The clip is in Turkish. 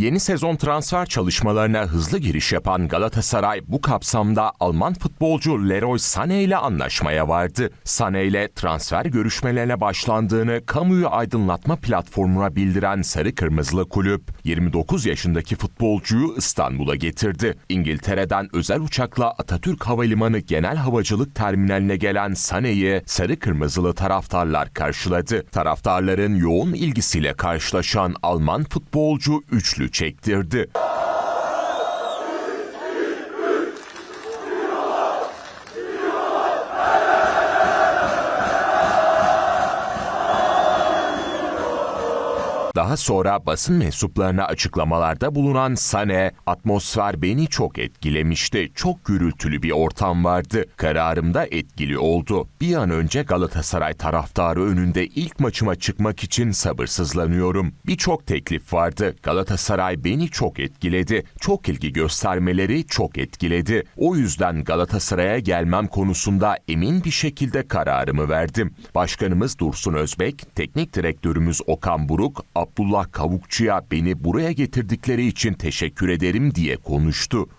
Yeni sezon transfer çalışmalarına hızlı giriş yapan Galatasaray bu kapsamda Alman futbolcu Leroy Sané ile anlaşmaya vardı. Sané ile transfer görüşmelerine başlandığını kamuyu aydınlatma platformuna bildiren Sarı Kırmızılı Kulüp 29 yaşındaki futbolcuyu İstanbul'a getirdi. İngiltere'den özel uçakla Atatürk Havalimanı Genel Havacılık Terminaline gelen Sané'yi Sarı Kırmızılı taraftarlar karşıladı. Taraftarların yoğun ilgisiyle karşılaşan Alman futbolcu üçlü çektirdi. Daha sonra basın mensuplarına açıklamalarda bulunan Sane, atmosfer beni çok etkilemişti. Çok gürültülü bir ortam vardı. Kararımda etkili oldu. Bir an önce Galatasaray taraftarı önünde ilk maçıma çıkmak için sabırsızlanıyorum. Birçok teklif vardı. Galatasaray beni çok etkiledi. Çok ilgi göstermeleri çok etkiledi. O yüzden Galatasaray'a gelmem konusunda emin bir şekilde kararımı verdim. Başkanımız Dursun Özbek, teknik direktörümüz Okan Buruk, Abdullah Kavukçu'ya beni buraya getirdikleri için teşekkür ederim diye konuştu.